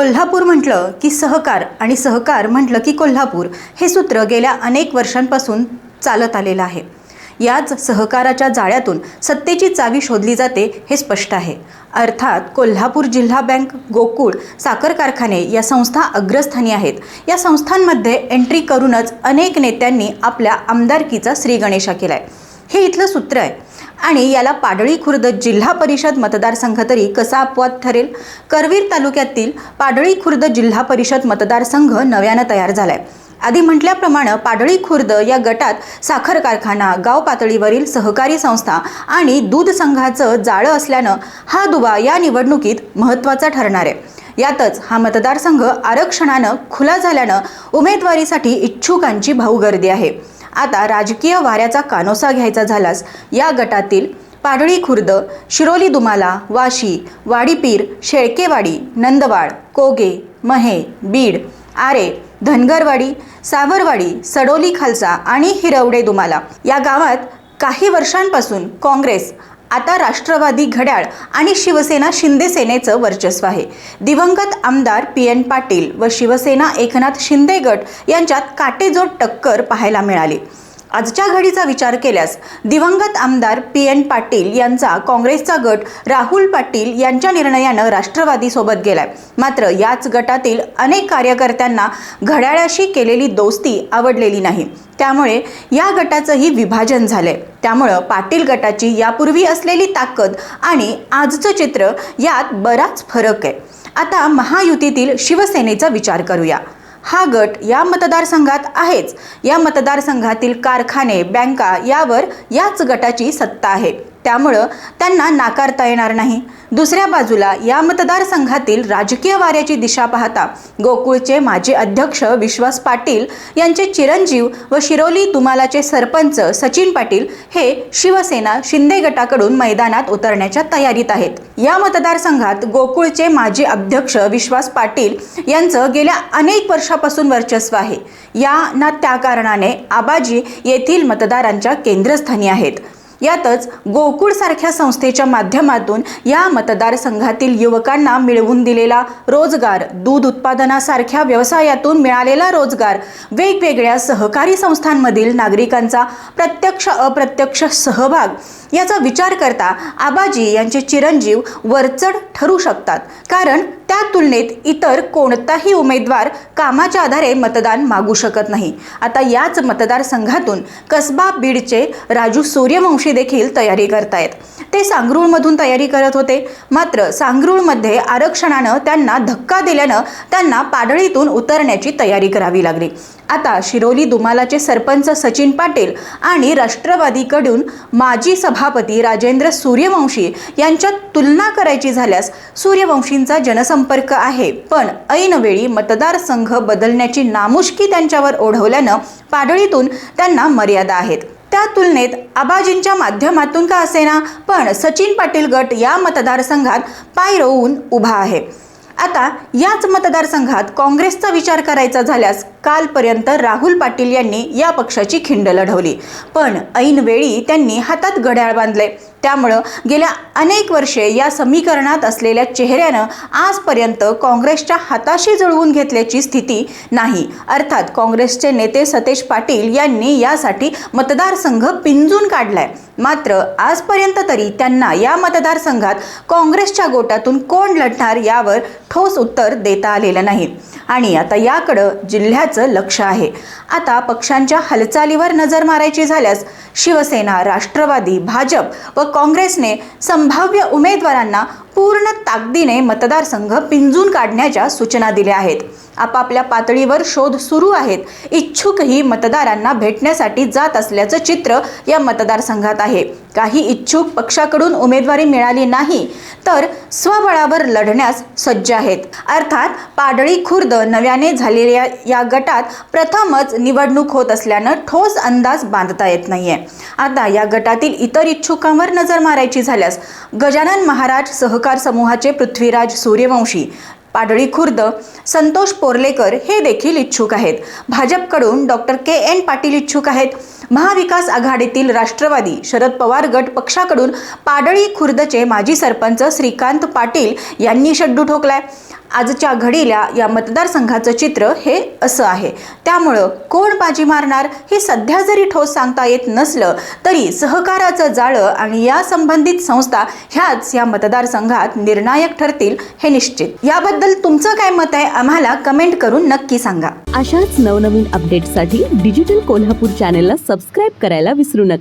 कोल्हापूर म्हटलं की सहकार आणि सहकार म्हटलं की कोल्हापूर हे सूत्र गेल्या अनेक वर्षांपासून चालत आलेलं आहे. याच सहकाराच्या जाळ्यातून सत्तेची चावी शोधली जाते हे स्पष्ट आहे. अर्थात कोल्हापूर जिल्हा बँक गोकुळ साखर कारखाने या संस्था अग्रस्थानी आहेत. या संस्थांमध्ये एंट्री करूनच अनेक नेत्यांनी आपल्या आमदारकीचा श्रीगणेशा केला आहे हे इथलं सूत्र आहे. आणि याला पाडळी खुर्द जिल्हा परिषद मतदारसंघ तरी कसा अपवाद ठरेल? करवीर तालुक्यातील पाडळी खुर्द जिल्हा परिषद मतदारसंघ नव्यानं तयार झालाय. आधी म्हटल्याप्रमाणे पाडळी खुर्द या गटात साखर कारखाना गाव पातळीवरील सहकारी संस्था आणि दूध संघाचं जाळं असल्यानं हा दुवा या निवडणुकीत महत्त्वाचा ठरणार आहे. यातच हा मतदारसंघ आरक्षणानं खुला झाल्यानं उमेदवारीसाठी इच्छुकांची भाऊ गर्दी आहे. आता राजकीय वाऱ्याचा कानोसा घ्यायचा झाल्यास या गटातील पाडळी खुर्द शिरोली दुमाला वाशी वाडीपीर शेळकेवाडी नंदवाड कोगे महे बीड आरे धनगरवाडी सावरवाडी सडोली खालसा आणि हिरवडे दुमाला. या गावात काही वर्षांपासून काँग्रेस आता राष्ट्रवादी घड्याळ आणि शिवसेना शिंदे सेनेचं वर्चस्व आहे. दिवंगत आमदार पी एन पाटील व शिवसेना एकनाथ शिंदे गट यांच्यात काटेजोड टक्कर पाहायला मिळाली. आजच्या घडीचा विचार केल्यास दिवंगत आमदार पी एन पाटील यांचा काँग्रेसचा गट राहुल पाटील यांच्या निर्णयानं राष्ट्रवादीसोबत गेलाय. मात्र याच गटातील अनेक कार्यकर्त्यांना घड्याळाशी केलेली दोस्ती आवडलेली नाही. त्यामुळे या गटाचंही विभाजन झालंय. त्यामुळं पाटील गटाची यापूर्वी असलेली ताकद आणि आजचं चित्र यात बराच फरक आहे. आता महायुतीतील शिवसेनेचा विचार करूया. हा गट या मतदारसंघात आहेच. या मतदारसंघातील कारखाने बँका यावर याच गटाची सत्ता आहे. त्यामुळं त्यांना नाकारता येणार नाही. दुसऱ्या बाजूला या मतदारसंघातील राजकीय वाऱ्याची दिशा पाहता गोकुळचे माजी अध्यक्ष विश्वास पाटील यांचे चिरंजीव व शिरोली दुमालाचे सरपंच सचिन पाटील हे शिवसेना शिंदे गटाकडून मैदानात उतरण्याच्या तयारीत आहेत. या मतदारसंघात गोकुळचे माजी अध्यक्ष विश्वास पाटील यांचं गेल्या अनेक वर्षापासून वर्चस्व आहे. या ना त्या कारणाने आबाजी येथील मतदारांच्या केंद्रस्थानी आहेत. यातच गोकुळ सारख्या संस्थेच्या माध्यमातून या मतदारसंघातील युवकांना मिळवून दिलेला रोजगार दूध उत्पादनासारख्या व्यवसायातून मिळालेला रोजगार वेगवेगळ्या सहकारी संस्थांमधील नागरिकांचा प्रत्यक्ष अप्रत्यक्ष सहभाग याचा विचार करता आबाजी यांचे चिरंजीव वरचढ ठरू शकतात. कारण त्या तुलनेत इतर कोणताही उमेदवार कामाच्या आधारे मतदान मागू शकत नाही. आता याच मतदारसंघातून कसबा बीडचे राजू सूर्यवंशी देखील तयारी करतायत. ते सांगरूळमधून तयारी करत होते. मात्र सांगरूळमध्ये आरक्षणानं त्यांना धक्का दिल्यानं त्यांना पाडळीतून उतरण्याची तयारी करावी लागली. आता शिरोली दुमालाचे सरपंच सचिन पाटील आणि राष्ट्रवादीकडून माजी सभापती राजेंद्र सूर्यवंशी यांच्यात तुलना करायची झाल्यास सूर्यवंशींचा जनसंपर्क आहे. पण ऐनवेळी मतदारसंघ बदलण्याची नामुष्की त्यांच्यावर ओढवल्यानं पाडळीतून त्यांना मर्यादा आहेत. त्या तुलनेत आबाजींच्या माध्यमातून का असेना? पण सचिन पाटील गट या मतदारसंघात पाय रोवून उभा आहे. आता याच मतदारसंघात काँग्रेसचा विचार करायचा झाल्यास कालपर्यंत राहुल पाटील यांनी या पक्षाची खिंड लढवली. पण ऐनवेळी त्यांनी हातात घड्याळ बांधले. त्यामुळं गेल्या अनेक वर्षे या समीकरणात असलेल्या चेहऱ्यानं आजपर्यंत काँग्रेसच्या हाताशी जुळवून घेतल्याची स्थिती नाही. अर्थात काँग्रेसचे नेते सतेज पाटील यांनी यासाठी मतदारसंघ पिंजून काढलाय. मात्र आजपर्यंत तरी त्यांना या मतदारसंघात काँग्रेसच्या गोटातून कोण लढणार यावर ठोस उत्तर देता आलेलं नाही. आणि आता याकडं जिल्ह्याचं लक्ष आहे. आता पक्षांच्या हालचालीवर नजर मारायची झाल्यास शिवसेना राष्ट्रवादी भाजप व काँग्रेसने संभाव्य उमेदवारांना पूर्ण ताकदीने मतदारसंघ पिंजून काढण्याच्या सूचना दिल्या आहेत. आपापल्या पातळीवर शोध सुरू आहेत. इच्छुकही मतदारांना भेटण्यासाठी जात असल्याचं चित्र या मतदारसंघात आहे. काही इच्छुक पक्षाकडून उमेदवारी मिळाली नाही तर स्वबळावर लढण्यास सज्ज आहेत. अर्थात पाडळी खुर्द नव्याने झालेल्या या गटात प्रथमच निवडणूक होत असल्यानं ठोस अंदाज बांधता येत नाहीये. आता या गटातील इतर इच्छुकांवर नजर मारायची झाल्यास गजानन महाराज सहकार समूहाचे पृथ्वीराज सूर्यवंशी पाडळी खुर्द संतोष पोर्लेकर हे देखील इच्छुक आहेत. भाजपकडून डॉक्टर के. एन. पाटील इच्छुक आहेत. महाविकास आघाडीतील राष्ट्रवादी शरद पवार गट पक्षाकडून पाडळी खुर्दचे माजी सरपंच श्रीकांत पाटील यांनी शड्डू ठोकलाय. आजच्या घडीला या मतदारसंघाचं चित्र हे असं आहे. त्यामुळं कोण बाजी मारणार हे सध्या जरी ठोस सांगता येत नसलं तरी सहकाराचं जाळं आणि या संबंधित संस्था ह्याच या मतदारसंघात निर्णायक ठरतील हे निश्चित. याबद्दल तुमचं काय मत आहे आम्हाला कमेंट करून नक्की सांगा. अशाच नवनवीन अपडेटसाठी डिजिटल कोल्हापूर चॅनेलला सबस्क्राईब करायला विसरू नका.